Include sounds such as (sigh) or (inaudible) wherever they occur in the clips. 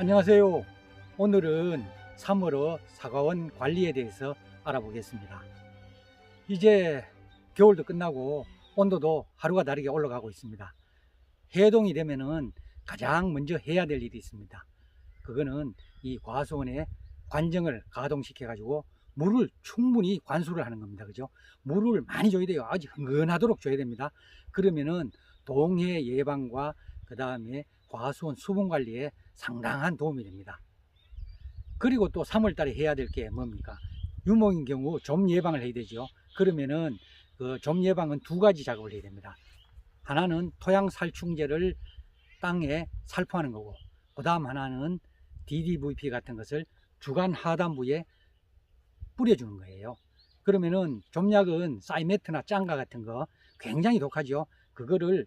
안녕하세요. 오늘은 3월호 사과원 관리에 대해서 알아보겠습니다. 이제 겨울도 끝나고 온도도 하루가 다르게 올라가고 있습니다. 해동이 되면은 가장 먼저 해야 될 일이 있습니다. 그거는 이 과수원의 관정을 가동시켜 가지고 물을 충분히 관수를 하는 겁니다. 그죠? 물을 많이 줘야 돼요. 아주 흥건하도록 줘야 됩니다. 그러면은 동해 예방과 그 다음에 과수원 수분 관리에 상당한 도움이 됩니다. 그리고 또 3월 달에 해야 될 게 뭡니까? 유목인 경우 좀 예방을 해야 되죠. 그러면은 그좀 예방은 두 가지 작업을 해야 됩니다. 하나는 토양 살충제를 땅에 살포하는 거고, 그 다음 하나는 DDVP 같은 것을 주간 하단부에 뿌려주는 거예요. 그러면은 좀약은 사이메트나 짱가 같은 거 굉장히 독하죠. 그거를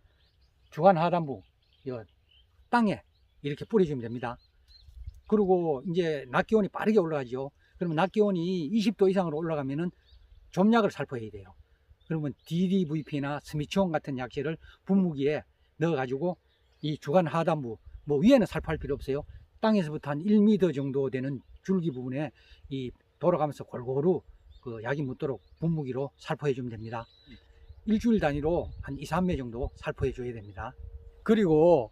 주간 하단부 요 땅에 이렇게 뿌려주면 됩니다. 그리고 이제 낮 기온이 빠르게 올라가죠. 그러면 낮 기온이 20도 이상으로 올라가면은 좀약을 살포해야 돼요. 그러면 DDVP나 스미치온 같은 약재를 분무기에 넣어가지고 이 주간 하단부 뭐 위에는 살포할 필요 없어요. 땅에서부터 한 1m 정도 되는 줄기 부분에 이 돌아가면서 골고루 그 약이 묻도록 분무기로 살포해 주면 됩니다. 일주일 단위로 한 2, 3매 정도 살포해 줘야 됩니다. 그리고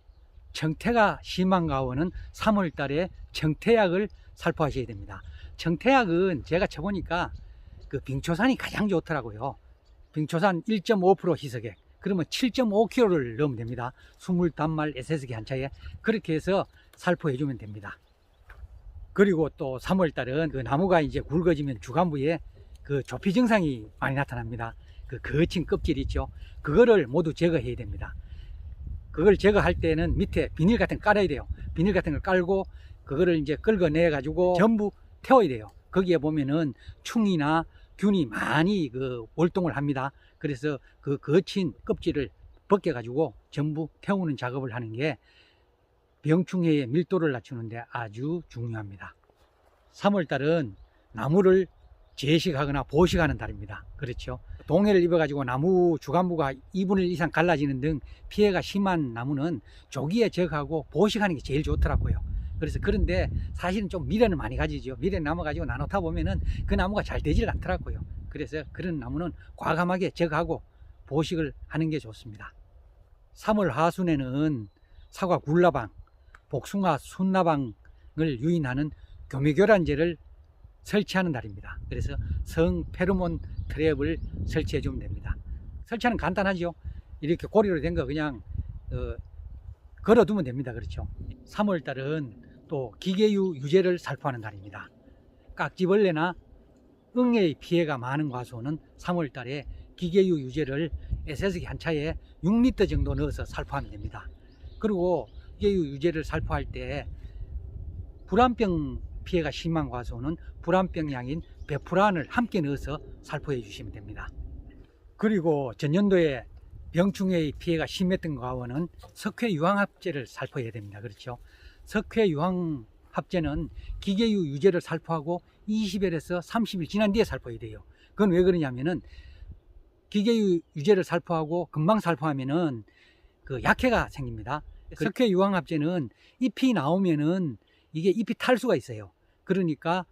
정태가 심한 가원은 3월 달에 정태약을 살포하셔야 됩니다. 정태약은 제가 쳐보니까 그 빙초산이 가장 좋더라고요. 빙초산 1.5% 희석액. 그러면 7.5kg를 넣으면 됩니다. 20단말 SS기 한 차에 그렇게 해서 살포해 주면 됩니다. 그리고 또 3월 달은 그 나무가 이제 굵어지면 주간부에 그 조피 증상이 많이 나타납니다. 그 거친 껍질 있죠. 그거를 모두 제거해야 됩니다. 그걸 제거할 때는 밑에 비닐 같은 거 깔아야 돼요. 비닐 같은 걸 깔고 그거를 이제 긁어내 가지고 전부 태워야 돼요. 거기에 보면은 충이나 균이 많이 그 월동을 합니다. 그래서 그 거친 껍질을 벗겨 가지고 전부 태우는 작업을 하는 게 병충해의 밀도를 낮추는데 아주 중요합니다. 3월 달은 나무를 제식하거나 보식하는 달입니다. 그렇죠. 동해를 입어가지고 나무 주간부가 2분의 1 이상 갈라지는 등 피해가 심한 나무는 조기에 적하고 보식하는 게 제일 좋더라고요. 그래서 그런데 사실은 좀 미련을 많이 가지죠. 미련 남아가지고 나누다 보면은 그 나무가 잘 되질 않더라고요. 그래서 그런 나무는 과감하게 적하고 보식을 하는 게 좋습니다. 3월 하순에는 사과 굴라방, 복숭아 순나방을 유인하는 교미교란제를 설치하는 날입니다. 그래서 성 페로몬 트랩을 설치해 주면 됩니다. 설치하는 간단하죠. 이렇게 고리로 된 거 그냥 어, 걸어두면 됩니다. 그렇죠. 3월 달은 또 기계유 유제를 살포하는 달입니다. 깍지벌레나 응애의 피해가 많은 과수는 3월 달에 기계유 유제를 SS기 한 차에 6리터 정도 넣어서 살포하면 됩니다. 그리고 기계유 유제를 살포할 때 불안병 피해가 심한 과수는 불안병 약인 베프란을 함께 넣어서 살포해 주시면 됩니다. 그리고 전년도에 병충해의 피해가 심했던 과원은 석회 유황합제를 살포해야 됩니다. 그렇죠? 석회 유황합제는 기계유 유제를 살포하고 20일에서 30일 지난 뒤에 살포해야 돼요. 그건 왜 그러냐면은 기계유 유제를 살포하고 금방 살포하면은 그 약해가 생깁니다. 석회 유황합제는 잎이 나오면은 이게 잎이 탈 수가 있어요. 그러니까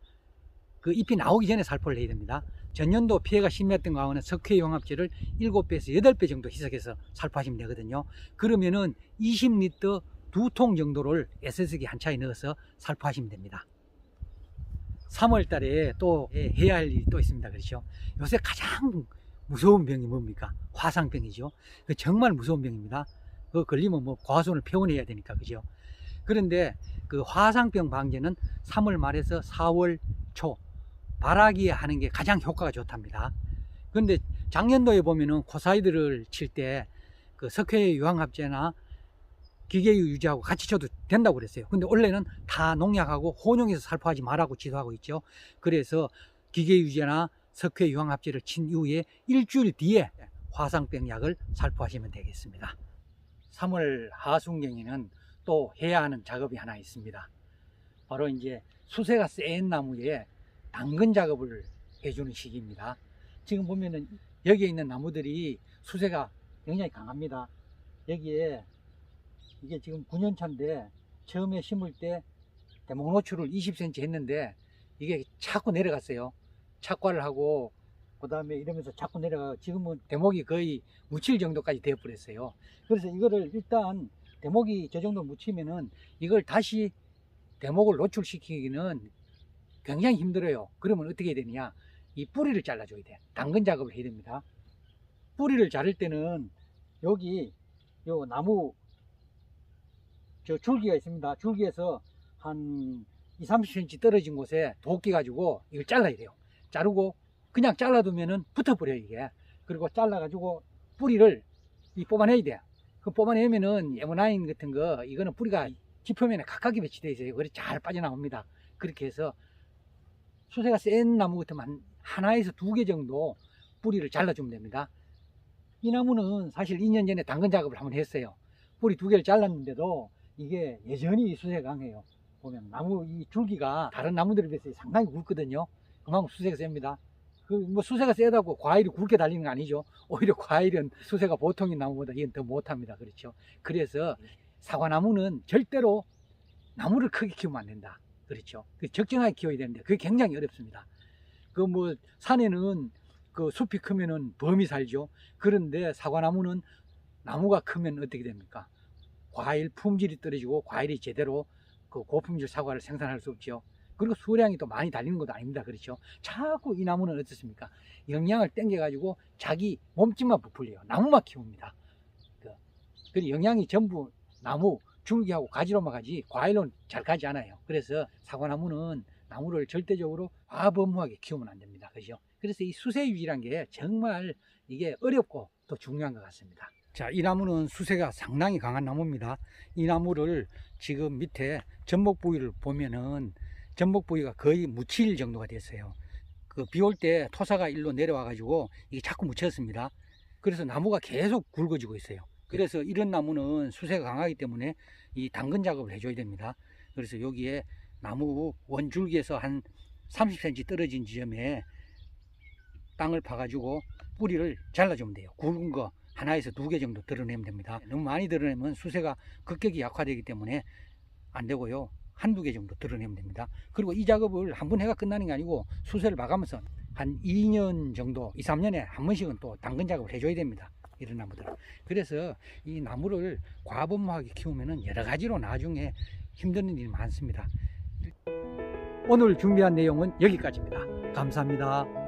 그 잎이 나오기 전에 살포를 해야 됩니다. 전년도 피해가 심했던 거하고는 석회 용합제를 7배에서 8배 정도 희석해서 살포하시면 되거든요. 그러면은 20리터 두 통 정도를 SS기 한 차에 넣어서 살포하시면 됩니다. 3월 달에 또 해야 할 일이 또 있습니다. 그렇죠? 요새 가장 무서운 병이 뭡니까? 화상병이죠. 그 정말 무서운 병입니다. 그 걸리면 뭐 과수원을 폐원해야 되니까 그죠? 그런데 그 화상병 방제는 3월 말에서 4월 초 발아기에 하는 게 가장 효과가 좋답니다. 그런데 작년도에 보면은 코사이드를 칠 때 그 석회 유황합제나 기계유 유지하고 같이 쳐도 된다고 그랬어요. 근데 원래는 다 농약하고 혼용해서 살포하지 말라고 지도하고 있죠. 그래서 기계유 유제나 석회 유황합제를 친 이후에 일주일 뒤에 화상병 약을 살포하시면 되겠습니다. 3월 하순경에는 또 해야 하는 작업이 하나 있습니다. 바로 이제 수세가 센 나무에 당근 작업을 해주는 시기입니다. 지금 보면은 여기에 있는 나무들이 수세가 굉장히 강합니다. 여기에 이게 지금 9년 차인데 처음에 심을 때 대목 노출을 20cm 했는데 이게 자꾸 내려갔어요. 착과를 하고 그 다음에 이러면서 자꾸 내려가 지금은 대목이 거의 묻힐 정도까지 되어버렸어요. 그래서 이거를 일단 대목이 저 정도 묻히면은 이걸 다시 대목을 노출시키기는 굉장히 힘들어요. 그러면 어떻게 되느냐? 이 뿌리를 잘라줘야 돼. 당근 작업을 해야 됩니다. 뿌리를 자를 때는 여기 요 나무 저 줄기가 있습니다. 줄기에서 한 2, 30cm 떨어진 곳에 도끼 가지고 이걸 잘라야 돼요. 자르고 그냥 잘라두면은 붙어버려요 이게. 그리고 잘라가지고 뿌리를 이 뽑아내야 돼. 그 뽑아내면은 에모나인 같은 거 이거는 뿌리가 지표면에 가깝게 배치되어 있어요. 그래 잘 빠져나옵니다. 그렇게 해서 수세가 센 나무 같으면 한 하나에서 두 개 정도 뿌리를 잘라주면 됩니다. 이 나무는 사실 2년 전에 당근 작업을 한번 했어요. 뿌리 두 개를 잘랐는데도 이게 여전히 수세가 강해요. 보면 나무 이 줄기가 다른 나무들에 비해서 상당히 굵거든요. 그만큼 수세가 셉니다. 그뭐 수세가 세다고 과일이 굵게 달리는 거 아니죠. (laughs) 오히려 과일은 수세가 보통인 나무보다 이건 더 못합니다. 그렇죠. 그래서 사과나무는 절대로 나무를 크게 키우면 안 된다. 그렇죠. 그 적정하게 키워야 되는데 그게 굉장히 어렵습니다. 그 뭐 산에는 그 숲이 크면은 범이 살죠. 그런데 사과나무는 나무가 크면 어떻게 됩니까? 과일 품질이 떨어지고 과일이 제대로 그 고품질 사과를 생산할 수 없죠. 그리고 수량이 또 많이 달리는 것도 아닙니다. 그렇죠. 자꾸 이 나무는 어떻습니까? 영양을 땡겨가지고 자기 몸집만 부풀려요. 나무만 키웁니다. 그, 그 영양이 전부 나무, 줄기하고 가지로만 가지 과일로는 잘 가지 않아요. 그래서 사과나무는 나무를 절대적으로 과범무하게 키우면 안 됩니다. 그죠? 그래서 이 수세 유지란 게 정말 이게 어렵고 또 중요한 것 같습니다. 자, 이 나무는 수세가 상당히 강한 나무입니다. 이 나무를 지금 밑에 전목 부위를 보면은 전목 부위가 거의 묻힐 정도가 됐어요. 그 비 올 때 토사가 일로 내려와 가지고 이게 자꾸 묻혔습니다. 그래서 나무가 계속 굵어지고 있어요. 그래서 이런 나무는 수세가 강하기 때문에 이 당근 작업을 해줘야 됩니다. 그래서 여기에 나무 원줄기에서 한 30cm 떨어진 지점에 땅을 파가지고 뿌리를 잘라주면 돼요. 굵은 거 하나에서 두 개 정도 드러내면 됩니다. 너무 많이 드러내면 수세가 급격히 약화되기 때문에 안 되고요. 한두 개 정도 드러내면 됩니다. 그리고 이 작업을 한 번 해가 끝나는 게 아니고 수세를 마감해서 한 2년 정도, 2, 3년에 한 번씩은 또 당근 작업을 해줘야 됩니다. 이런 나무들은. 그래서 이 나무를 과범하게 키우면은 여러 가지로 나중에 힘드는 일이 많습니다. 오늘 준비한 내용은 여기까지입니다. 감사합니다.